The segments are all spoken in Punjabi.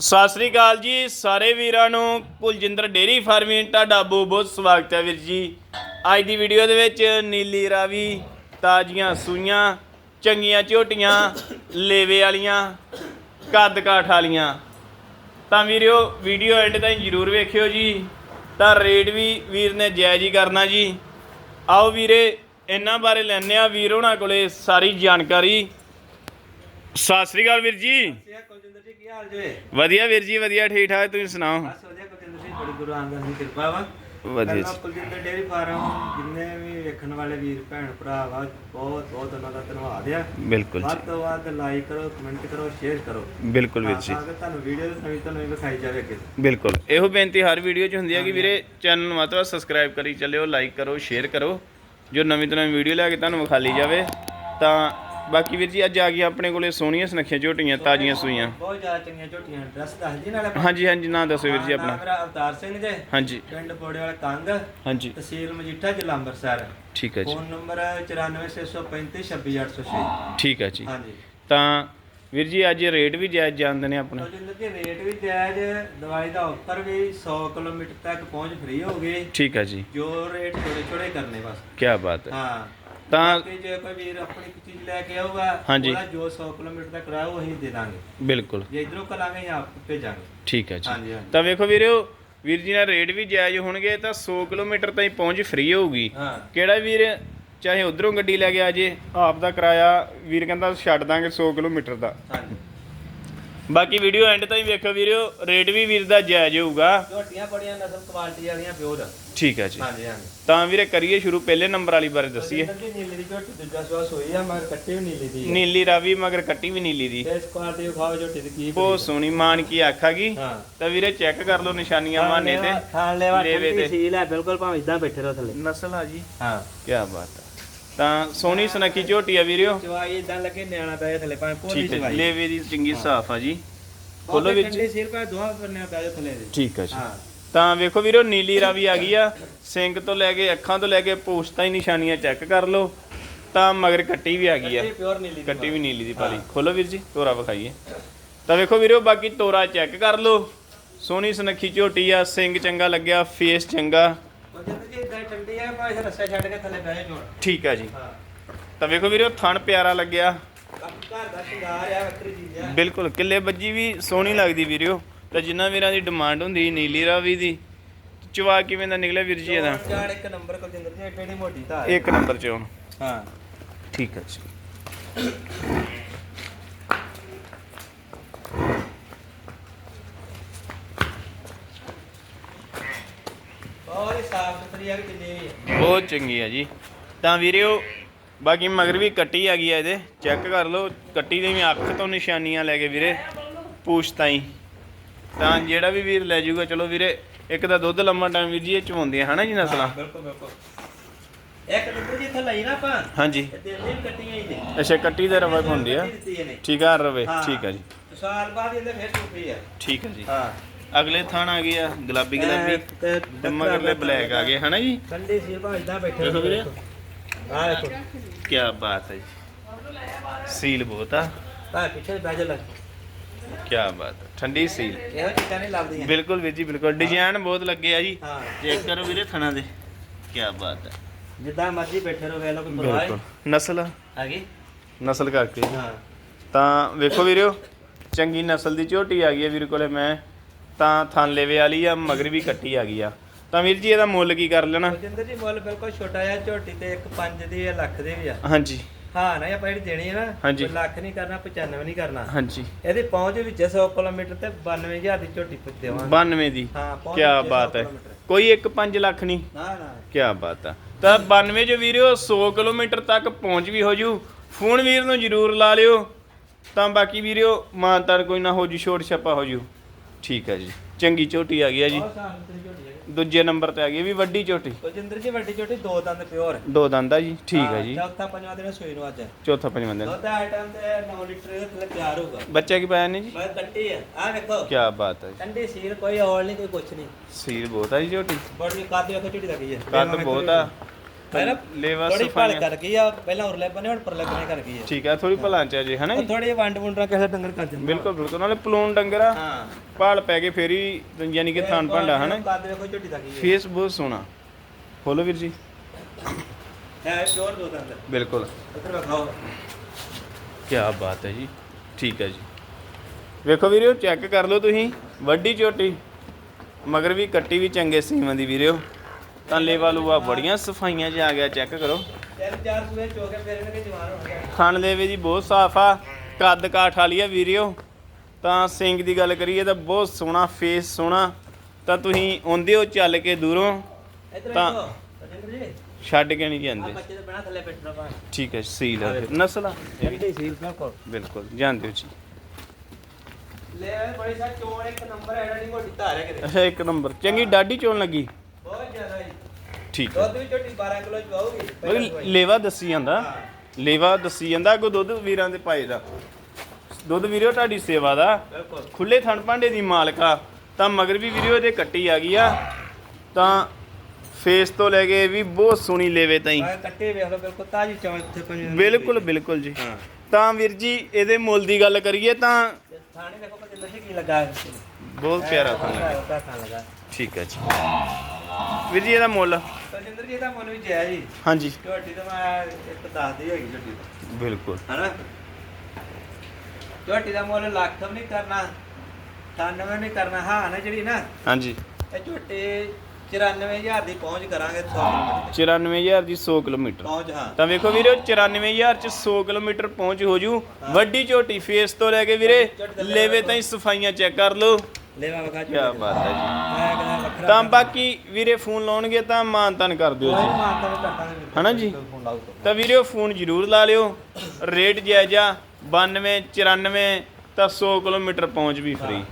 ਸਤਿ ਸ੍ਰੀ ਅਕਾਲ ਜੀ ਸਾਰੇ ਵੀਰਾਂ ਨੂੰ। ਕੁਲਜਿੰਦਰ ਡੇਰੀ ਫਾਰਮਿੰਗ, ਤੁਹਾਡਾ ਬਹੁਤ ਬਹੁਤ ਸਵਾਗਤ ਹੈ ਵੀਰ ਜੀ। ਅੱਜ ਦੀ ਵੀਡੀਓ ਦੇ ਵਿੱਚ ਨੀਲੀ ਰਾਵੀ, ਤਾਜ਼ੀਆਂ ਸੂਈਆਂ, ਚੰਗੀਆਂ ਝੋਟੀਆਂ, ਲੇਵੇ ਵਾਲੀਆਂ, ਕੱਦ ਕਾਠ ਵਾਲੀਆਂ। ਤਾਂ ਵੀਰਿਓ ਵੀਡੀਓ ਐਂਡ ਤਾਈਂ ਜਰੂਰ ਵੇਖਿਓ ਜੀ। ਤਾਂ ਰੇਟ ਵੀ ਵੀਰ ਨੇ ਜਾਇਜ਼ ਹੀ ਕਰਨਾ ਜੀ। ਆਓ ਵੀਰੇ, ਇਹਨਾਂ ਬਾਰੇ ਲੈਣੇ ਆ ਵੀਰ ਉਹਨਾਂ ਕੋਲੇ ਸਾਰੀ ਜਾਣਕਾਰੀ। ਸਤਿ ਸ੍ਰੀ ਅਕਾਲ ਵੀਰ ਜੀ। ਸਿਆ ਕੁਲਜਿੰਦਰ ਜੀ ਕੀ ਹਾਲ ਜੇ? ਵਧੀਆ ਵੀਰ ਜੀ ਵਧੀਆ ਠੀਕ ਠਾਕ ਤੁਸੀਂ ਸੁਣਾਓ? ਬਸ ਵਧੀਆ ਕੁਲਜਿੰਦਰ ਜੀ ਬੜੀ ਗੁਰੂ ਅੰਗਦ ਦੀ ਕਿਰਪਾ ਵਾ। ਵਧੀਆ ਪਹਿਲਾਂ ਜੀ। ਕੁਲਜਿੰਦਰ ਡੇਅਰੀ ਫਾਰਮ ਜਿੰਨੇ ਵੀ ਵੇਖਣ ਵਾਲੇ ਵੀਰ ਭੈਣ ਭਰਾ ਵਾ ਬਹੁਤ ਬਹੁਤ ਉਹਨਾਂ ਦਾ ਧੰਨਵਾਦ ਆ। ਬਿਲਕੁਲ ਵੱਧ ਤੋਂ ਵੱਧ ਲਾਈਕ ਕਰੋ ਕਮੈਂਟ ਕਰੋ ਸ਼ੇਅਰ ਕਰੋ। ਬਿਲਕੁਲ ਵੀਰ ਜੀ। ਕਿ ਤੁਹਾਨੂੰ ਵੀਡੀਓ ਨਵੀਂ ਤੋਂ ਨਵੀਂ ਵਿਖਾਈ ਜਾਵੇ ਅੱਗੇ। ਬਿਲਕੁਲ। ਇਹੋ ਬੇਨਤੀ ਹਰ ਵੀਡੀਓ 'ਚ ਹੁੰਦੀ ਹੈ ਕਿ ਵੀਰੇ ਚੈਨਲ ਨੂੰ ਮਤਲਬ ਸਬਸਕ੍ਰਾਈਬ ਕਰੀ ਚੱਲਿਓ ਲਾਈਕ ਕਰੋ ਸ਼ੇਅਰ ਕਰੋ। ਜੋ ਨਵੀਂ ਤੋਂ ਨਵੀਂ ਵੀਡੀਓ ਲੈ ਕੇ ਤੁਹਾਨੂੰ ਵਿਖਾਲੀ ਜਾਵੇ ਤਾਂ ਬਾਕੀ ਵੀਰ ਜੀ ਅੱਜ ਆ ਗਈਆਂ ਆਪਣੇ ਕੋਲੇ ਸੋਹਣੀਆਂ ਸੁਨੱਖੀਆਂ ਝੋਟੀਆਂ ਤਾਜ਼ੀਆਂ ਸੂਈਆਂ। ਬਹੁਤ ਜ਼ਿਆਦਾ ਚੰਗੀਆਂ ਝੋਟੀਆਂ ਡਰੈਸ ਦੱਸ ਜੀ ਨਾਲੇ। ਹਾਂਜੀ ਹਾਂਜੀ ਨਾਂ ਦੱਸੋ ਵੀਰ ਜੀ ਆਪਣਾ। ਮੇਰਾ ਅਵਤਾਰ ਸਿੰਘ ਜੇ। ਹਾਂਜੀ। ਪਿੰਡ ਬੋੜੇ ਵਾਲਾ ਕੰਗ। ਹਾਂਜੀ। ਤਹਿਸੀਲ ਮਜੀਠਾ ਜ਼ਿਲ੍ਹਾ ਅੰਮ੍ਰਿਤਸਰ। ਠੀਕ ਹੈ ਜੀ। ਫੋਨ ਨੰਬਰ 9465326806 ਠੀਕ ਹੈ ਜੀ। ਹਾਂਜੀ। ਤਾਂ ਵੀਰ ਜੀ ਅੱਜ ਰੇਟ ਵੀ ਜਾਇਜ਼ ਜਾਣਦੇ ਨੇ ਆਪਣਾ। ਕੁਲਜਿੰਦਰ ਜੀ ਰੇਟ ਵੀ ਜਾਇਜ਼ ਦਵਾਈ ਦਾ ਆਫਰ ਵੀ 100 ਕਿਲੋਮੀਟਰ ਤੱਕ ਪਹੁੰਚ ਫ੍ਰੀ ਹੋ ਗਏ ਠੀਕ ਹੈ ਜੀ। ਜੋ ਰੇਟ ਥੋੜੇ ਥੋੜੇ ਕਰਨੇ ਬਸ। ਕੀ ਬਾਤ ਹੈ। ਹਾਂ। ਤਾਂ ਕਿ ਜੇ ਕੋਈ ਵੀਰ ਆਪਣੀ ਕੋਈ ਚੀਜ਼ ਲੈ ਕੇ ਆਊਗਾ ਹਾਂਜੀ। ਉਹਦਾ ਜੋ 100 ਕਿਲੋਮੀਟਰ ਤੱਕ ਕਰਾਓ ਅਸੀਂ ਦੇ ਦਾਂਗੇ। ਬਿਲਕੁਲ। ਜੇ ਇਧਰੋਂ ਕਰਾਂਗੇ ਜਾਂ ਆਪ ਭੇਜਾਂਗੇ। ਠੀਕ ਹੈ ਜੀ। ਹਾਂਜੀ ਤਾਂ ਵੇਖੋ ਵੀਰਿਓ ਵੀਰ ਜੀ ਨਾਲ ਰੇਟ ਵੀ ਜਾਇਜ਼ ਹੋਣਗੇ ਤਾਂ 100 ਕਿਲੋਮੀਟਰ ਤਾਈਂ ਪਹੁੰਚ ਫ੍ਰੀ ਹੋਊਗੀ। ਹਾਂ। ਕਿਹੜਾ ਵੀਰ ਚਾਹੇ ਉਧਰੋਂ ਗੱਡੀ ਲੈ ਕੇ ਆ ਜੇ ਆਪ ਦਾ ਕਿਰਾਇਆ ਵੀਰ ਕਹਿੰਦਾ ਛੱਡ ਦਾਂਗੇ 100 ਕਿਲੋਮੀਟਰ ਦਾ। ਹਾਂਜੀ। ਬਾਕੀ ਵੀਡੀਓ ਐਂਡ ਤਾਈਂ ਵੇਖੋ ਵੀਰਿਓ ਰੇਟ ਵੀ ਵੀਰ ਦਾ ਜਾਇਜ਼ ਹੋਊਗਾ। ਝੋਟੀਆਂ ਬੜੀਆਂ ਨਸਲ ਕੁਆਲਿਟੀ ਵਾਲੀਆਂ ਪਿਓਰ ਠੀਕ ਹੈ ਜੀ। ਹਾਂਜੀ ਹਾਂਜੀ। ਤਾਂ ਵੀਰੇ ਕਰੀਏ ਸ਼ੁਰੂ ਪਹਿਲੇ ਨੰਬਰ ਵਾਲੀ ਬਾਰੇ ਦੱਸੀਏ। ਨੀਲੀ ਦੀ ਝੋਟੀ ਦੂਜਾ ਸਵਾਸ ਹੋਈ ਆ ਮਗਰ ਕੱਟੀ ਵੀ ਨੀਲੀ ਦੀ ਨੀਲੀ ਰਾਵੀ ਮਗਰ ਕੱਟੀ ਵੀ ਨੀਲੀ ਦੀ। ਇਸ ਕੁਆਲਿਟੀ ਵਿਖਾਓ ਝੋਟੀ ਦੀ ਕੀ ਬਹੁਤ ਸੋਹਣੀ ਮਾਨ ਕੀ ਆਖਾਗੀ ਹਾਂ। ਤਾਂ ਵੀਰੇ ਚੈੱਕ ਕਰ ਲਓ ਨਿਸ਼ਾਨੀਆਂ ਮਾਨੇ ਤੇ। ਖਾਣ ਲੈਵਾ ਤੇ। ਸੀਲ ਹੈ ਬਿਲਕੁਲ ਭਾਵੇਂ ਇਦਾਂ ਬੈਠੇ ਰਹੋ ਥੱਲੇ। ਨਸਲ ਆ ਜੀ। ਹਾਂ। ਕੀ ਬਾਤ ਹੈ ਤਾਂ ਸੋਹਣੀ ਸੁਨੱਖੀ ਝੋਟੀ ਆ ਵੀਰਿਓ। ਚਵਾਈ ਇਦਾਂ ਲੱਗੇ ਨਿਆਣਾ ਪੈ ਜਾ ਥੱਲੇ ਭਾਵੇਂ ਪੋਲੀ ਠੀਕ ਹੈ ਚਵਾਈ। ਲੇਵੇ ਦੀ ਚੰਗੀ ਸਾਫ਼ ਆ ਜੀ। ਖੋਲੋ ਵੀਰ ਠੰਡੀ ਸੀਲ ਪਾ ਦੋਹਾਂ ਪਰਨੇ ਪੈ ਜਾ ਥੱਲੇ ਦੇ। ਠੀਕ ਹੈ ਜੀ। ਹਾਂ। ਤਾਂ ਵੇਖੋ ਵੀਰੋ ਨੀਲੀ ਰਾਵੀ ਆ ਗਈ ਆ। ਸਿੰਗ ਤੋਂ ਲੈ ਕੇ ਅੱਖਾਂ ਤੋਂ ਲੈ ਕੇ ਪੂਛ ਤਾਈਂ ਨਿਸ਼ਾਨੀਆਂ ਚੈੱਕ ਕਰ ਲਓ। ਤਾਂ ਮਗਰ ਕੱਟੀ ਵੀ ਆ ਗਈ ਆ। ਦੀ ਕੱਟੀ ਵੀ ਨੀਲੀ ਦੀ ਪਾਲੀ। ਖੋਲੋ ਵੀਰ ਜੀ ਤੋਰਾ ਵਿਖਾਈਏ। ਤਾਂ ਵੇਖੋ ਵੀਰੋ ਬਾਕੀ ਤੋਰਾ ਚੈੱਕ ਕਰ ਲਓ। ਸੋਹਣੀ ਸੁਨੱਖੀ ਝੋਟੀ ਆ ਸਿੰਗ ਚੰਗਾ ਲੱਗਿਆ ਫੇਸ ਚੰਗਾ। ਠੀਕ ਆ ਜੀ। ਤਾਂ ਵੇਖੋ ਵੀਰੋ ਥਣ ਪਿਆਰਾ ਲੱਗਿਆ। ਬਿਲਕੁਲ ਕਿੱਲੇ ਬੱਜੀ ਵੀ ਸੋਹਣੀ ਲੱਗਦੀ ਵੀਰਿਓ ਤਾਂ ਜਿੰਨਾ ਵੀਰਾਂ ਦੀ ਡਿਮਾਂਡ ਹੁੰਦੀ ਨੀਲੀ ਰਾਵੀ ਦੀ। ਚਵਾ ਕਿਵੇਂ ਦਾ ਨਿਕਲਿਆ ਵੀਰ ਜੀ ਇਹਦਾ? ਇੱਕ ਨੰਬਰ ਕੁਲਜਿੰਦਰ ਜੀ ਐਡੀ ਮੋਟੀ ਧਾਰ ਇੱਕ ਨੰਬਰ ਚ ਹਾਂ। ਠੀਕ ਹੈ ਜੀ ਬਹੁਤ ਹੀ ਸਾਫ਼ ਸੁਥਰੀ ਆ ਕਿ ਜਿੰਨੀ ਵੀ ਆ। ਬਹੁਤ ਚੰਗੀ ਹੈ ਜੀ। ਤਾਂ ਵੀਰਿਓ ਬਾਕੀ ਮਗਰ ਵੀ ਕੱਟੀ ਆ ਗਈ ਹੈ ਇਹਦੇ। ਚੈੱਕ ਕਰ ਲਓ ਕੱਟੀ ਦੀ ਵੀ ਅੱਖ ਤੋਂ ਨਿਸ਼ਾਨੀਆਂ ਲੈ ਕੇ ਵੀਰੇ ਪੂਛ ਤਾਈਂ। ਤਾਂ ਜਿਹੜਾ ਵੀ ਵੀਰ ਲੈ ਜਾਊਗਾ ਚਲੋ ਵੀਰੇ ਇੱਕ ਤਾਂ ਦੁੱਧ ਲੰਮਾ ਟਾਈਮ ਵੀਰ ਜੀ ਇਹ ਚਵਾਉਂਦੀਆਂ ਹਨਾ ਜੀ ਨਸਲਾਂ? ਬਿਲਕੁਲ ਬਿਲਕੁਲ। ਇੱਕ ਨੰਬਰ ਜੀ ਇੱਥੇ ਲਈ ਨਾ ਆਪਾਂ ਹਾਂਜੀ। ਇਹ ਦਿਲ ਦੀ ਵੀ ਕੱਟੀਆਂ ਹੀ ਨੇ। ਅੱਛਾ ਕੱਟੀ ਦੇ ਰਵੇ ਹੁੰਦੀ ਆ। ਇਹਨੇ। ਠੀਕ ਆ ਰਵੇ। ਠੀਕ ਆ ਜੀ। ਸਾਲ ਬਾਅਦ ਇਹਦੇ ਫੇਰ ਟੁੱਟੀ ਆ। ਠੀਕ ਹੈ ਜੀ। ਹਾਂ। ਅਗਲੇ ਥਾਣ ਆ ਗਏ ਆ ਗੁਲਾਬੀ ਗੁਲਾਬੀ। ਤੇ ਮਗਰਲੇ ਬਲੈਕ ਆ ਗਏ ਹਨਾ ਜੀ? ਠੰਡੀ ਸੀ ਭਾਵੇਂ ਇਦਾਂ ਬੈਠੇ ਦੇਖੋ ਵੀਰੇ। ਆ ਦੇਖੋ। ਕੀ ਬਾਤ ਹੈ ਜੀ। ਸੀਲ ਬਹੁਤ ਆ। ਤਾਂ ਪਿੱਛੇ ਜਾ ਲੱਗ ਕੀ ਬਾਤ ਹੈ। ਠੰਡੀ ਸੀਲ ਇਹੋ ਚੀਜ਼ਾਂ ਨਹੀਂ ਲੱਭਦੀਆਂ ਬਿਲਕੁਲ ਵੀਰ ਜੀ ਬਿਲਕੁਲ। ਡਿਜ਼ਾਈਨ ਬਹੁਤ ਲੱਗੇ ਆ ਜੀ। ਚੈੱਕ ਕਰੋ ਵੀਰੇ ਥਣਾ ਦੇ। ਕੀ ਬਾਤ ਹੈ। ਜਿੱਦਾਂ ਮਰਜ਼ੀ ਬੈਠੇ ਰਹੋ ਵੇਖ ਲਓ ਕੋਈ ਪਰਵਾਹ ਬਿਲਕੁਲ। ਨਸਲ ਆ। ਗਈ? ਨਸਲ ਕਰਕੇ। ਹਾਂ। ਤਾਂ ਵੇਖੋ ਵੀਰਿਓ ਚੰਗੀ ਨਸਲ ਦੀ ਝੋਟੀ ਆ ਗਈ ਹੈ ਵੀਰ ਕੋਲੇ ਮੈਂ। ਤਾਂ ਥਣ ਲੇਵੇ ਵਾਲੀ ਆ ਮਗਰ ਵੀ ਕੱਟੀ ਆ ਗਈ ਆ। ਤਾਂ ਵੀਰ ਜੀ ਇਹਦਾ ਮੁੱਲ ਕੀ ਕਰ ਲੈਣਾ? ਬਲਜਿੰਦਰ ਜੀ ਮੁੱਲ ਬਿਲਕੁਲ ਛੋਟਾ ਜਿਹਾ ਝੋਟੀ ਤੇ ਇੱਕ 5 ਦੀ ਆ ਲੱਖ ਦੇ ਵੀ ਆ। ਹਾਂਜੀ। ਹਾਂ ਨਾ ਆਪਾਂ ਜਿਹੜੀ ਦੇਣੀ ਹੈ ਨਾ ਹਾਂਜੀ। ਕੋਈ ਲੱਖ ਨਹੀਂ ਕਰਨਾ 95 ਨਹੀਂ ਕਰਨਾ। ਹਾਂਜੀ। ਇਹਦੀ ਪਹੁੰਚ ਵਿੱਚ 100 ਕਿਲੋਮੀਟਰ ਤੇ 92000 ਦੀ ਝੋਟੀ ਪੁੱਜ ਦੇਵਾਂਗੇ। 92 ਦੀ? ਹਾਂ ਪਹੁੰਚ ਕੀ ਵਿੱਚ 100 ਬਾਤ ਹੈ। ਕਿਲੋਮੀਟਰ। ਕੋਈ ਇੱਕ 5 ਲੱਖ ਨਹੀਂ? ਨਾ ਨਾ। ਕੀ ਬਾਤ ਆ ਤਾਂ 92 ਜੋ ਵੀਰਿਓ 100 ਕਿਲੋਮੀਟਰ ਤੱਕ ਪਹੁੰਚ ਵੀ ਹੋ ਜੂ। ਫੋਨ ਵੀਰ ਨੂੰ ਜ਼ਰੂਰ ਲਾ ਲਿਓ। ਤਾਂ ਬਾਕੀ ਵੀਰਿਓ ਮਾਨਤਾਰ ਕੋਈ ਨਾ ਹੋ ਜੂ ਛੋਟ ਛੱਪਾ ਹੋ ਜੂ। ਠੀਕ ਹੈ ਜੀ। ਚੰਗੀ ਝੋਟੀ ਆ ਗਈ ਆ ਜੀ। ਬਹੁਤ ਝੋਟੀ ਹੈ ਦੂਜੇ ਨੰਬਰ ਤੇ ਆ ਗਈ ਇਹ ਵੀ ਵੱਡੀ ਝੋਟੀ ਬਲਜਿੰਦਰ ਜੀ ਵੱਡੀ ਝੋਟੀ ਦੋ ਦੰਦ ਪਿਓਰ ਦੋ ਦੰਦ ਆ ਜੀ ਠੀਕ ਹੈ ਜੀ। ਚੌਥਾ ਪੰਜਵਾਂ ਦਿਨ ਸੂਈ ਨੂੰ ਅੱਜ। ਚੌਥਾ ਪੰਜਵਾਂ ਦਿਨ। ਦੁੱਧ ਆਈਟਮ ਤੇ 9 ਲੀਟਰ ਦੇ ਥੱਲੇ ਤਿਆਰ ਹੋਊਗਾ। ਬੱਚਾ ਕੀ ਪਾਇਆ ਨੇ ਜੀ? ਮੈਂ ਕੱਟੀ ਆ। ਆ ਵੇਖੋ। ਕੀ ਬਾਤ ਹੈ ਜੀ। ਸੀਲ ਕੋਈ ਔਲ ਨਹੀਂ ਕੋਈ ਕੁਛ ਨਹੀਂ। ਸੀਲ ਬਹੁਤ ਆ ਜੀ ਝੋਟੀ ਬੜੀ ਕਾਦੀ ਵੇਖੋ ਝੋਟੀ ਲੱਗੀ ਹੈ ਕੱਦ ਬਹੁਤ ਆ। ਪਹਿਲਾਂ ਲੇਵਾ ਥੋੜੀ ਭਾਲ ਸਫਾਈਆਂ। ਕਰ ਗਈ ਆ ਪਹਿਲਾਂ ਉਰਲੇ ਬਨੇ ਹੁਣ ਪਰਲੇ ਬਨੇ ਕਰ ਗਈ ਆ। ਠੀਕ ਹੈ। ਥੋੜੀ ਭਲਾਂ ਚ ਜੇ? ਹਨਾ ਜੀ ਥੋੜੀ ਵੰਡ ਵੁੰਡਰਾ ਕਿਸੇ ਡੰਗਰ ਕਰ ਜਾਂਦਾ। ਬਿਲਕੁਲ ਬਿਲਕੁਲ। ਨਾਲੇ ਪਲੂਨ ਡੰਗਰ ਆ ਹਾਂ। ਭਾਲ ਪੈ ਕੇ ਫੇਰ ਹੀ ਯਾਨੀ ਕਿ ਥਣ ਭਾਂਡਾ ਹਨਾ ਕੱਦ ਵੇਖੋ ਝੋਟੀ ਦਾ ਕੀ ਹੈ। ਫੇਸ ਬਹੁਤ ਸੋਹਣਾ। ਬੋਲੋ ਵੀਰ ਜੀ। ਹੈ ਪਿਓਰ ਦੋ ਦੰਦ। ਬਿਲਕੁਲ। ਉੱਧਰ ਵੇਖੋ। ਕੀ ਬਾਤ ਹੈ ਜੀ। ਠੀਕ ਹੈ ਜੀ। ਵੇਖੋ ਵੀਰਿਓ ਚੈੱਕ ਕਰ ਲਓ ਤੁਸੀਂ। ਵੱਡੀ ਚੋਟੀ ਮਗਰ ਵੀ ਕੱਟੀ ਵੀ ਚੰਗੇ ਸੀਮਾਂ ਦੀ ਵੀਰਿਓ ਤਾਂ ਲੇਵਾ ਲੂਆ ਬੜੀਆਂ ਸਫਾਈਆਂ 'ਚ ਆ ਗਿਆ ਚੈੱਕ ਕਰੋ। ਥਣ ਲੇਵੇ ਦੀ ਬਹੁਤ ਸਾਫ਼ ਆ ਕੱਦ ਕਾਠ ਵਾਲੀ ਆ ਵੀਰਿਓ। ਤਾਂ ਸਿੰਘ ਦੀ ਗੱਲ ਕਰੀਏ ਤਾਂ ਬਹੁਤ ਸੋਹਣਾ ਫੇਸ ਸੋਹਣਾ। ਤਾਂ ਤੁਸੀਂ ਆਉਂਦੇ ਹੋ ਚੱਲ ਕੇ ਦੂਰੋਂ ਤਾਂ- ਛੱਡ ਕੇ ਨਹੀਂ ਜਾਂਦੇ। ਠੀਕ ਹੈ ਸੀਲ ਆ। ਨਸਲ ਆ। ਬਿਲਕੁਲ। ਬਿਲਕੁਲ ਜਾਣਦੇ ਹੋ ਜੀ। ਲੈ ਬੜੀ ਸਾਰ ਚੋਣ ਇੱਕ ਨੰਬਰ ਹੈ ਜਿਹੜੀ ਮੋਟੀ ਧਾਰ ਹੈ ਕਿਤੇ। ਅੱਛਾ ਇੱਕ ਨੰਬਰ। ਚੰਗੀ ਡਾਡੀ ਚੋਣ ਲੱਗੀ। ਬਹੁਤ ਜ਼ਿਆਦਾ ਜੀ। ਠੀਕ ਹੈ। ਦੁੱਧ ਵੀ ਝੋਟੀ 12 ਕਿਲੋ ਚਵਾਉਗੀ ਉਹ ਲੇਵਾ ਦੱਸੀ ਜਾਂਦਾ। ਲੇਵਾ ਦੱਸੀ ਜਾਂਦਾ ਅੱਗੋਂ ਦੁੱਧ ਵੀਰਾਂ ਦੇ ਪਾਏ ਦਾ। ਦੁੱਧ ਵੀਰਿਓ ਤੁਹਾਡੀ ਸੇਵਾ ਦਾ। ਬਿਲਕੁਲ। ਖੁੱਲੇ ਥਣ ਭਾਂਡੇ ਦੀ ਮਾਲਕਾ ਤਾਂ ਮਗਰ ਵੀ ਵੀਰਿਓ ਇਹਦੇ ਕੱਟੀ ਆ ਗਈ ਆ। ਤਾਂ ਫੇਸ ਤੋਂ ਲੈ ਕੇ ਵੀ ਬਹੁਤ ਸੋਹਣੀ ਲੇਵੇ ਤਾਈ। ਕੱਟੇ ਵੇਖ ਲਓ ਬਿਲਕੁਲ ਤਾਜੀ ਚੌਲ ਇੱਥੇ ਪੰਜ ਬਿਲਕੁਲ ਬਿਲਕੁਲ ਜੀ। ਹਾਂ। ਤਾਂ ਵੀਰ ਜੀ ਇਹਦੇ ਮੁੱਲ ਦੀ ਗੱਲ ਕਰੀਏ ਤਾਂ ਥਾਣੇ ਦੇਖੋ ਕਿ ਨਸ਼ੇ ਕੀ ਲੱਗਾ। ਬਹੁਤ ਪਿਆਰਾ ਥਣ। ਲੱਗਾ ਲੱਗਾ ਠੀਕ ਹੈ ਜੀ। ਵੀਰ ਜੀ ਇਹਦਾ ਮੁੱਲ। ਤਜਿੰਦਰ ਜੀ ਦਾ ਮਨ ਵੀ ਜੈ ਜੀ ਹਾਂਜੀ। ਝੋਟੀ ਤਾਂ ਮੈਂ ਇੱਕ ਦੱਸ ਦੀ ਹੈਗੀ ਝੋਟੀ ਦਾ ਬਿਲਕੁਲ। ਹਨਾ? ਝੋਟੀ ਦਾ ਮੁੱਲ ਲੱਖ ਵੀ ਨਹੀਂ ਕਰਨਾ 98 ਨਹੀਂ ਕਰਨਾ ਹਾਂ ਨਾ ਜਿਹੜੀ ਨਾ? ਹਾਂਜੀ। ਇਹ ਝੋਟੀ 94000 ਦੀ ਪਹੁੰਚ ਕਰਾਂਗੇ 100 ਕਿਲੋਮੀਟਰ। 94000 ਦੀ 100 ਕਿਲੋਮੀਟਰ। ਪਹੁੰਚ ਹਾਂ। ਤਾਂ ਵੇਖੋ ਵੀਰੇ 94000 ਚ 100 ਕਿਲੋਮੀਟਰ ਪਹੁੰਚ ਹੋ ਜੂ। ਵੱਡੀ ਝੋਟੀ ਫੇਸ ਤੋਂ ਲੈ ਕੇ ਵੀਰੇ ਲੇਵੇ ਤਾਈਂ ਸਫਾਈਆਂ ਚੈੱਕ ਕਰ ਲਓ। ਲੈਵਾ ਵਗਾ ਕੀ ਬਾਤ ਹੈ ਜੀ। ਮੈਂ ਕਹਿੰਦਾ ਵੱਖਰਾ ਤਾਂ ਬਾਕੀ ਵੀਰੇ ਫੋਨ ਲਾਉਣਗੇ ਤਾਂ ਮਾਨ ਤਾਨ ਕਰ ਦਿਓ ਜੀ। ਮਾਨਤਾ ਹਨਾ ਜੀ? ਫੋਨ ਲਾਓ ਤਾਂ ਤਾਂ ਵੀਰੇ ਫੋਨ ਜ਼ਰੂਰ ਲਾ ਲਿਓ। ਰੇਟ ਜਾਇਜ਼ਾ 92 94 ਤਾਂ 100 ਕਿਲੋਮੀਟਰ ਪਹੁੰਚ ਵੀ ਫ੍ਰੀ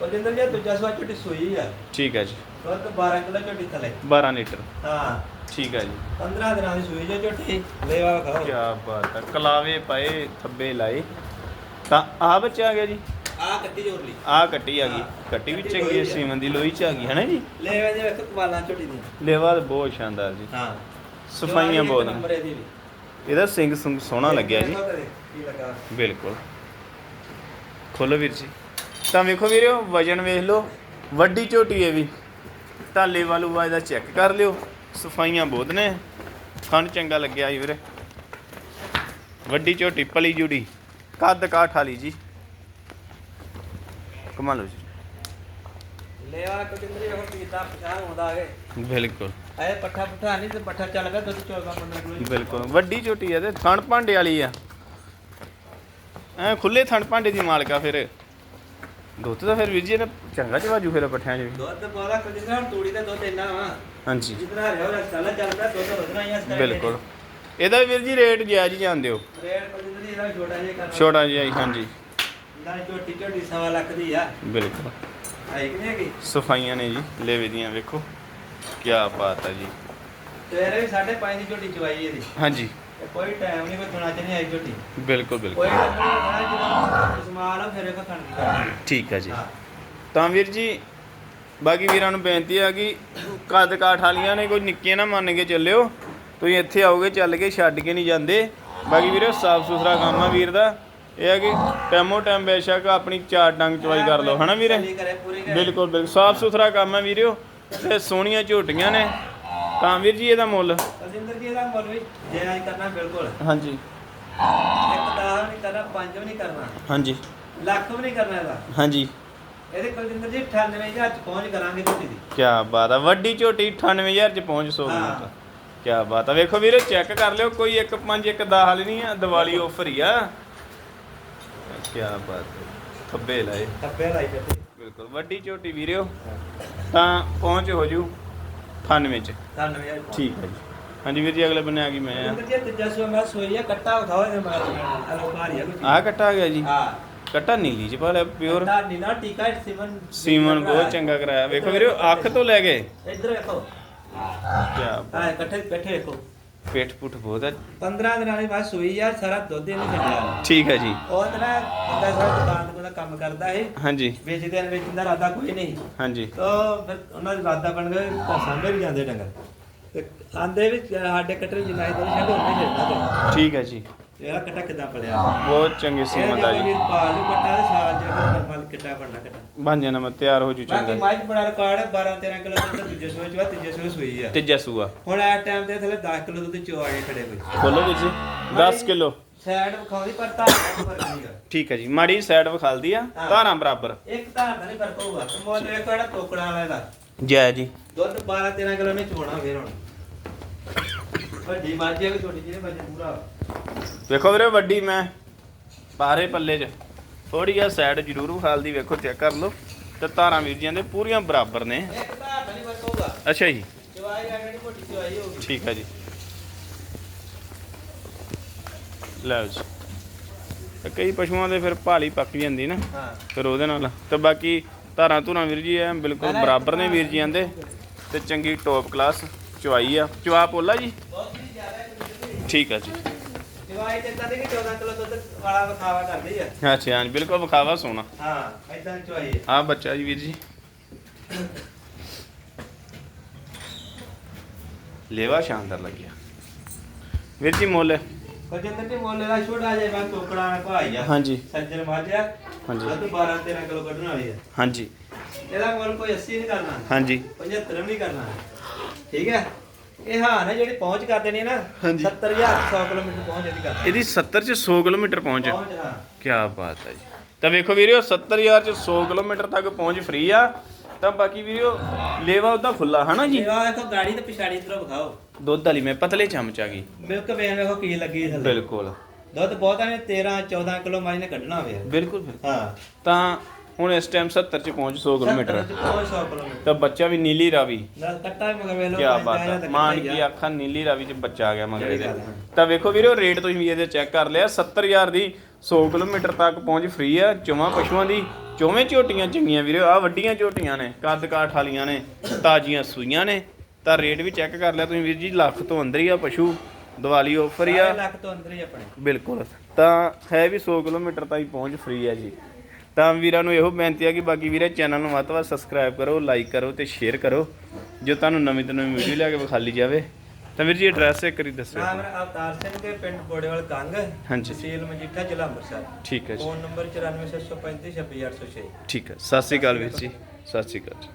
ਬਲਜਿੰਦਰ ਜੀ ਦੂਜਾ ਸਵਾ ਝੋਟੀ ਸੂਈ ਆ। ਠੀਕ ਹੈ ਜੀ। ਦੁੱਧ 12 ਕਿਲੋ ਝੋਟੀ ਥਲੇ। 12 ਲੀਟਰ। ਹਾਂ। ਠੀਕ ਹੈ ਜੀ। 15 ਦਿਨਾਂ ਦੀ ਸੂਈ ਜੋ ਝੋਟੀ। ਲੈਵਾ ਵਖਾਓ। ਕੀ ਬਾਤ ਹੈ ਕਲਾਵੇ ਪਏ ਥੱਬੇ ਲਾਏ। ਤਾਂ ਆ ਬੱਚਾ ਆ ਗਿਆ ਜੀ। ਆ ਕੱਟੀ ਜੋਰ ਲਈ। ਆ ਕੱਟੀ ਆ ਗਈ। ਕੱਟੀ ਵੀ ਚੰਗੀ ਹੈ ਸੀਮਨ ਦੀ ਲੋਈ ਚ ਆ ਗਈ ਹੈ ਨਾ ਜੀ ਲੈਵੇ ਦੇ ਵੇਖ ਕਮਾਲਾਂ ਝੋਟੀ ਦੀ ਲੇਵਾ ਤਾਂ ਬਹੁਤ ਸ਼ਾਨਦਾਰ ਜੀ। ਹਾਂ। ਸਫਾਈਆਂ ਬਹੁਤ ਨੇ। ਨੰਬਰ ਇਹਦੀ ਵੀ। ਇਹਦਾ ਸਿੰਘ ਸੁੰਗ ਸੋਹਣਾ ਲੱਗਿਆ ਜੀ। ਦੇਖੋ ਕਦੇ ਕੀ ਲੱਗਾ। ਬਿਲਕੁਲ। ਖੋਲੋ ਵੀਰ ਜੀ। ਤਾਂ ਵੇਖੋ ਵੀਰਿਓ ਵਜਨ ਵੇਖ ਲਓ। ਵੱਡੀ ਝੋਟੀ ਹੈ ਵੀ। ਤਾਂ ਲੇਵਾ ਲੂਵਾ ਇਹਦਾ ਚੈੱਕ ਕਰ ਲਿਓ। ਸਫਾਈਆਂ ਬਹੁਤ ਨੇ। ਖਾਣ ਚੰਗਾ ਲੱਗਿਆ ਜੀ ਵੀਰੇ। ਵੱਡੀ ਝੋਟੀ ਪਲੀ ਜੁੜੀ। ਕੱਦ ਕਾਠ ਵਾਲੀ ਜੀ। ਕਮਾ ਲਓ ਜੀ। ਲੈਵਾ ਕਜਿੰਦਰੀ ਵੇਖੋ ਕੀਤਾ ਪਛਾਣ ਹੁੰਦਾ ਆਗੇ ਬਿਲਕੁਲ। ਐ ਪੱਠਾ ਪੁੱਠਾ ਨਹੀਂ ਤੇ ਪੱਠਾ ਚੱਲ ਗਿਆ ਦੁੱਧ 14 15 ਕਿਲੋ ਬਿਲਕੁਲ। ਵੱਡੀ ਝੋਟੀ ਹੈ ਤੇ ਥਣ ਭਾਂਡੇ ਵਾਲੀ ਆ। ਐ ਖੁੱਲੇ ਥਣ ਭਾਂਡੇ ਦੀ ਮਾਲਕਾ ਫਿਰ। ਦੁੱਧ ਤਾਂ ਫਿਰ ਵੀਰ ਜੀ ਨੇ ਚੰਗਾ ਚਵਾਜੂ ਫਿਰ ਪੱਠਿਆਂ 'ਚ ਵੀ। ਦੁੱਧ ਬੋਲਾ ਕਜਿੰਦਰ ਹੁਣ ਤੂੜੀ ਦਾ ਦੁੱਧ ਇੰਨਾ ਵਾ ਹਾਂਜੀ। ਜਿਤਨਾ ਰਿਹਾ ਉਹ ਸਾਲਾ ਚੱਲਦਾ ਦੁੱਧ ਵਧਣਾ ਹੀ ਆ ਬਿਲਕੁਲ। ਇਹਦਾ ਵੀਰ ਜੀ ਰੇਟ ਜਾਇਜ਼ ਹੀ ਜਾਂਦੇ ਹੋ। ਰੇਟ ਕਜਿੰਦਰੀ ਇਹਦਾ ਛੋਟਾ ਜਿਹਾ ਕਰਨਾ ਛੋਟਾ ਜਿਹਾ ਹੀ ਹਾਂਜੀ। ਨਾ ਝੋਟੀ ਝੋਟੀ ਸਵਾ ਲੱਖ ਦੀ ਆ। ਬਿਲਕੁਲ। ਆਈ ਕਿ ਨਹੀਂ ਹੈਗੀ? ਸਫਾਈਆਂ ਨੇ ਜੀ ਲੇਵੇ ਦੀਆਂ ਵੇਖੋ। ਕੀ ਬਾਤ ਹੈ ਜੀ। ਤੇਰੇ ਵੀ ਸਾਢੇ ਪੰਜ ਦੀ ਝੋਟੀ ਚਵਾਈ ਇਹਦੀ। ਹਾਂਜੀ। ਤੇ ਕੋਈ ਟਾਈਮ ਨਹੀਂ ਕੋਈ ਥਣਾ ਚ ਨਹੀਂ ਆਈ ਝੋਟੀ। ਬਿਲਕੁਲ ਕੋਈ ਬਿਲਕੁਲ ਟਾਈਮ ਨਹੀਂ ਹੋਣਾ ਜਦੋਂ ਸਮਾਲ ਆ ਫਿਰ ਇਹ ਥਣ ਦੀ ਕਰਨੀ ਠੀਕ ਹੈ ਜੀ। ਹਾਂ। ਤਾਂ ਵੀਰ ਜੀ ਬਾਕੀ ਵੀਰਾਂ ਨੂੰ ਬੇਨਤੀ ਹੈ ਕਿ ਕੱਦ ਕਾਠ ਵਾਲੀਆਂ ਨੇ ਕੋਈ ਨਿੱਕੀਆਂ ਨਾ ਮੰਨ ਕੇ ਚੱਲਿਓ। ਤੁਸੀਂ ਇੱਥੇ ਆਓਗੇ ਚੱਲ ਕੇ ਛੱਡ ਕੇ ਨਹੀਂ ਜਾਂਦੇ। ਬਾਕੀ ਵੀਰੇ ਸਾਫ਼ ਸੁਥਰਾ ਕੰਮ ਆ ਵੀਰ ਦਾ। ਇਹ ਹੈ ਕਿ ਟੈਮੋ ਟੈਮ ਬੇਸ਼ੱਕ ਆਪਣੀ ਚਾਰ ਡੰਗ ਚਵਾਈ ਕਰ ਲਓ। ਹਨਾ ਵੀਰੇ? ਬਿਲਕੁਲ ਬਿਲਕੁਲ। ਸਾਫ਼ ਸੁਥਰਾ ਕੰਮ ਹੈ ਵੀਰਿਓ। ਤੇ ਸੋਹਣੀਆਂ ਝੋਟੀਆਂ ਨੇ। ਤਾਂ ਵੀਰ ਜੀ ਇਹਦਾ ਮੁੱਲ? ਅਜਿੰਦਰ ਜੀ ਇਹਦਾ ਮੁੱਲ ਵੀ ਜਾਇਜ਼ ਕਰਨਾ ਬਿਲਕੁਲ। ਹਾਂਜੀ। ਇੱਕ ਦਾ ਨਹੀਂ ਕਰਨਾ ਪੰਜ ਵੀ ਨਹੀਂ ਕਰਨਾ। ਹਾਂਜੀ। ਲੱਖ ਵੀ ਨਹੀਂ ਕਰਨਾ ਇਹਦਾ। ਹਾਂਜੀ। ਇਹਦੇ ਕੋਲ ਜਿੰਦਰ ਜੀ 98000 ਚ ਪਹੁੰਚ ਕਰਾਂਗੇ ਝੋਟੀ ਦੀ ਕੀ ਬਾਤ ਆ। ਵੱਡੀ ਝੋਟੀ 98000 ਚ ਪਹੁੰਚ ਸੋ ਹਾਂ। ਕੀ ਬਾਤ ਆ। ਵੇਖੋ ਵੀਰੇ ਚੈੱਕ ਕਰ ਲਿਓ ਕੋਈ 1 5 1 10 ਵਾਲੀ ਨਹੀਂ ਆ। ਦੀਵਾਲੀ ਆਫਰ ਹੀ ਆ। ਕੀ ਬਾਤ ਹੈ। ਖੱਬੇ ਲਾਏ। ਥੱਪੇ ਲਾਈ ਝੋਟੀ ਬਿਲਕੁਲ। ਵੱਡੀ ਝੋਟੀ ਵੀਰਿਓ ਤਾਂ ਪਹੁੰਚ ਹੋ ਜੂ 98 ਚ। 98000 ਠੀਕ ਹੈ ਜੀ। ਹਾਂਜੀ ਵੀਰ ਜੀ ਅਗਲੇ ਬੰਨੇ ਆ ਗਈ ਮੈਂ। ਆ ਆ ਕੱਟਾ ਆ ਆ ਗਿਆ ਜੀ। ਹਾਂ। ਕੱਟਾ ਨੀਲੀ ਚ ਪਾ ਲਿਆ ਪਿਓਰ ਸੀਮਨ। ਬਹੁਤ ਚੰਗਾ ਕਰਾਇਆ। ਵੇਖੋ ਵੀਰੇ ਅੱਖ ਤੋਂ ਲੈ ਕੇ। ਇੱਧਰ ਵੇਖੋ। ਕਿਆ ਹਾਂ ਇਕੱਠੇ ਬੈਠੇ ਵੇਖੋ। ਪੇਟ ਪੁੱਠ ਬਹੁਤ ਹੈ 15 ਦਿਨਾਂ ਦੀ ਬਾਅਦ ਸੋਈ ਯਾਰ ਸਾਰਾ ਦੁੱਧ ਇਹਨੇ ਛੱਡਿਆ ਠੀਕ ਹੈ ਜੀ। ਉਹ ਤਾਂ ਨਾ ਬੰਦਾ ਸਾਰਾ ਦੁਕਾਨ ਤੇ ਕੋਈ ਕੰਮ ਕਰਦਾ ਹੈ ਹਾਂਜੀ। ਵੇਚਦੇ ਨੇ ਵੇਚਣ ਦਾ ਇਰਾਦਾ ਕੋਈ ਨਹੀਂ। ਹਾਂਜੀ। ਤੋ ਫਿਰ ਉਹਨਾਂ ਦਾ ਇਰਾਦਾ ਬਣ ਗਿਆ ਪਾਸਾ ਮੇਰ ਜਾਂਦੇ ਡੰਗਰ। ਤੇ ਆਂਦੇ ਵੀ ਸਾਡੇ ਕਟਰ ਜਿੰਨਾ ਹੀ ਦੁੱਧ ਛੱਡ ਉਹਨੇ ਛੱਡਣਾ ਠੀਕ ਹੈ ਜੀ। ਤੇ ਇਹਦਾ ਕਟਾ ਕਿਦਾਂ ਪਲਿਆ ਬਹੁਤ ਚੰਗੀ ਸੀਮਤ ਆ ਜੀ। ਪਾਲ ਨੂੰ ਕਟਾ ਤੇ ਸਾਲ ਜੇ ਨਰਮਲ ਕਿੱਡਾ ਬਣਨਾ ਕਟਾ। ਬਣ ਜਾਣਾ ਮੈਂ ਤਿਆਰ ਹੋ ਜੂ ਬਾਕੀ ਚੰਗਾ ਮੱਝ ਬੜਾ ਰਿਕਾਰਡ 12 13 ਕਿਲੋ ਦੁੱਧ ਦੂਜੇ ਸੂਏ ਚ ਵਾ ਤੀਜੇ ਸੂਏ ਸੂਈ ਆ। ਤੇ ਜਸੂਆ ਹੁਣ ਇਸ ਟਾਈਮ ਤੇ ਥੱਲੇ 10 ਕਿਲੋ ਦੁੱਧ ਚੋਆੜੇ ਖੜੇ ਕੋਈ। ਬੋਲੋ ਵੀਰ ਜੀ 10 ਕਿਲੋ। ਸਾਈਡ ਵਿਖਾਉਂਦੀ ਪਰ ਤਾਂ ਫ਼ਰਕ ਨਹੀਂਗਾ ਠੀਕ ਹੈ ਜੀ ਮਾੜੀ ਸਾਈਡ ਵਿਖਾਲਦੀ ਆ ਹਾਂ। ਧਾਰਾਂ ਬਰਾਬਰ। ਇੱਕ ਧਾਰ ਦਾ ਨਹੀਂ ਫ਼ਰਕ ਹੋਊਗਾ। ਤੇ ਮੁੱਲ ਵੇਖੋ ਜਿਹੜਾ ਟੋਕੜਾ ਵਾਲਾ ਦਾ ਜੈ ਜੀ। ਦੁੱਧ 12 13 ਕਿਲੋ ਨੇ ਚੋਣਾ ਫੇਰ ਹੁਣ। ਵੱਡੀ ਮੱਝ ਹੈ ਕਿ ਛੋਟੀ ਜਿਹੀ ਮੱਝ ਪੂਰਾ। ਵੇਖੋ ਵੀਰੇ ਵੱਡੀ ਮੈਂ ਬਾਹਰੇ ਪੱਲੇ 'ਚ। ਥੋੜੀ ਜਿਹਾ ਸਾਈਡ ਜ਼ਰੂਰ ਵਿਖਾਲਦੀ ਵੇਖੋ ਚੈੱਕ ਕਰ ਲਓ। ਤੇ ਧਾਰਾਂ ਵੀਰ ਜੀਆਂ ਦੇ ਪੂਰੀਆਂ ਬਰਾਬਰ ਨੇ। ਦਾ ਅੱਛਾ ਜੀ। ਆ ਠੀਕ ਹੈ ਜੀ। ਲਓ ਜੀ। ਤੇ ਕਈ ਪਸ਼ੂਆਂ ਦੇ ਫਿਰ ਭਾਲੀ ਪੱਕ ਜਾਂਦੀ ਨਾ। ਫਿਰ ਉਹਦੇ ਨਾਲ। ਤੇ ਬਾਕੀ ਧਾਰਾਂ ਧੁਰਾਂ ਵੀਰ ਜੀ ਐ ਬਿਲਕੁਲ ਬਰਾਬਰ ਨੇ ਵੀਰ ਜੀ ਆਂਦੇ ਤੇ ਚੰਗੀ ਟੌਪ ਕਲਾਸ ਚੁਆਈ ਆ। ਚੁਆ ਪੋਲਾ ਜੀ? ਠੀਕ ਆ ਜੀ। ਤਾਂ ਕਿ 14 ਕਿਲੋ ਦੁੱਧ ਵਾਲਾ ਵਿਖਾਵਾ ਕਰਦੀ ਆ। ਅੱਛਾ ਹਾਂਜੀ ਬਿਲਕੁਲ ਵਿਖਾਵਾ ਸੋਨਾ ਹਾਂ ਐਦਾਂ ਚਵਾਈ ਹੈ ਆ। ਬੱਚਾ ਜੀ ਵੀਰ ਜੀ। ਲੇਵਾ ਸ਼ਾਨਦਾਰ ਲੱਗਿਆ। ਵੀਰ ਜੀ ਮੁੱਲ? ਜਿੰਦਰ ਤੇ ਮੁੱਲ ਦਾ ਛੋਟਾ ਜਿਹਾ ਮੈਂ ਟੋਕੜਾ ਨਾਲ ਭਾਈ ਆ। ਹਾਂਜੀ। ਸੱਜਣ ਮਾਝਿਆ ਹਾਂਜੀ। ਦੁੱਧ 12 13 ਕਿਲੋ ਕੱਢਣ ਵਾਲੀ ਆ। ਹਾਂਜੀ। ਇਹਦਾ ਮੁੱਲ ਕੋਈ 80 ਨਹੀਂ ਕਰਨਾ। ਹਾਂਜੀ। 75 ਵੀ ਕਰਨਾ। ਠੀਕ ਹੈ? ਇਹ ਹਾਂ ਨਾ ਜਿਹੜੀ ਪਹੁੰਚ ਕਰਦੇ ਨੇ ਨਾ ਹਾਂਜੀ। 70000 100 ਕਿਲੋਮੀਟਰ ਪਹੁੰਚ ਇਹਦੀ ਕਰਦੇ ਇਹਦੀ 70 ਚ 100 ਕਿਲੋਮੀਟਰ ਪਹੁੰਚ ਪਹੁੰਚ ਹਾਂ। ਕੀ ਬਾਤ ਹੈ ਜੀ। ਤਾਂ ਵੇਖੋ ਵੀਰਿਓ 70000 ਚ 100 ਕਿਲੋਮੀਟਰ ਤੱਕ ਪਹੁੰਚ ਫ੍ਰੀ ਆ। ਤਾਂ ਬਾਕੀ ਵੀਰਿਓ ਲੇਵਾ ਉਹਦਾ ਖੁੱਲਾ ਹਨਾ ਜੀ? ਇਹ ਦੇਖੋ ਗਾੜੀ ਤੇ ਪਿਛਾੜੀ ਇਧਰੋਂ ਵਿਖਾਓ। ਦੁੱਧ ਵਾਲੀ ਮੈਂ ਪਤਲੇ ਚਮਚ ਆ ਗਈ। ਮਿਲਕ ਵੇਨ ਵੇਖੋ ਕੀ ਲੱਗੀ ਥੱਲੇ। ਬਿਲਕੁਲ। ਦੁੱਧ ਬਹੁਤਾ ਨੇ 13 14 ਕਿਲੋ ਮੱਝ ਨੇ ਕੱਢਣਾ ਹੋਵੇ ਬਿਲਕੁਲ ਬਿਲਕੁਲ। ਹਾਂ। ਤਾਂ ਹੁਣ ਇਸ ਟਾਈਮ 70 ਚ ਪਹੁੰਚ 100 ਕਿਲੋਮੀਟਰ 70 ਚ ਪਹੁੰਚ 100 ਕਿਲੋਮੀਟਰ। ਤਾਂ ਬੱਚਾ ਵੀ ਨੀਲੀ ਰਾਵੀ। ਨਾਲ ਕੱਟਾ ਮਗਰ ਵੇਲੋ ਕੀ ਬਾਤ ਹੈ ਮਾਨ ਕੀ ਅੱਖਾਂ ਨੀਲੀ ਰਾਵੀ ਚ ਬੱਚਾ ਆ ਗਿਆ ਮਗਰੇ ਦੇ ਤਾਂ ਵੇਖੋ ਵੀਰੋ ਰੇਟ ਤੁਸੀਂ ਵੀ ਇਹਦੇ ਚੈੱਕ ਕਰ ਲਿਆ। 70000 ਦੀ 100 ਕਿਲੋਮੀਟਰ ਤੱਕ ਪਹੁੰਚ ਫ੍ਰੀ ਆ। ਚੋਵਾਂ ਪਸ਼ੂਆਂ ਦੀ ਚੋਵੇਂ ਝੋਟੀਆਂ ਚੰਗੀਆਂ ਵੀਰੋ। ਆ ਵੱਡੀਆਂ ਝੋਟੀਆਂ ਨੇ ਕੱਦ ਕਾਠ ਵਾਲੀਆਂ ਨੇ ਤਾਜ਼ੀਆਂ ਸੂਈਆਂ ਨੇ। ਤਾਂ ਰੇਟ ਵੀ ਚੈੱਕ ਕਰ ਲਿਆ ਤੁਸੀਂ ਵੀਰ ਜੀ ਲੱਖ ਤੋਂ ਅੰਦਰ ਹੀ ਆ ਪਸ਼ੂ। ਦੀਵਾਲੀ ਆਫਰ ਹੀ ਆ। ਲੱਖ ਤੋਂ ਅੰਦਰ ਹੀ ਆਪਣੇ। ਬਿਲਕੁਲ। ਤਾਂ ਹੈ ਵੀ 100 ਕਿਲੋਮੀਟਰ ਤਾਈਂ ਪਹੁੰਚ ਫ੍ਰੀ ਹੈ ਜੀ। ਤਾਂ ਵੀਰਾਂ ਨੂੰ ਇਹੋ ਬੇਨਤੀ ਹੈ ਕਿ ਬਾਕੀ ਵੀਰੇ ਚੈਨਲ ਨੂੰ ਵੱਧ ਤੋਂ ਵੱਧ ਸਬਸਕ੍ਰਾਈਬ ਕਰੋ ਲਾਈਕ ਕਰੋ ਤੇ ਸ਼ੇਅਰ ਕਰੋ ਜੋ ਤੁਹਾਨੂੰ ਨਵੀਂ ਤੋਂ ਨਵੀਂ ਵੀਡੀਓ ਲਿਆ ਕੇ ਵਿਖਾਲੀ ਜਾਵੇ। ਤਾਂ ਵੀਰ ਜੀ ਐਡਰੈਸ ਇੱਕ ਵਾਰੀ ਦੱਸਿਓ। ਨਾਮ ਅਵਤਾਰ ਸਿੰਘ ਕੇ ਪਿੰਡ ਬੋੜੇਵਾਲ ਕੰਗ ਹਾਂਜੀ। ਤਹਿਸੀਲ ਮਜੀਠਾ ਜ਼ਿਲ੍ਹਾ ਅੰਮ੍ਰਿਤਸਰ। ਠੀਕ ਹੈ ਜੀ। ਫੋਨ ਨੰਬਰ 9465 26806 ਠੀਕ ਹੈ। ਸਤਿ ਸ਼੍ਰੀ ਅਕਾਲ ਵੀਰ ਜੀ। ਸਤਿ ਸ਼੍ਰੀ ਅਕਾਲ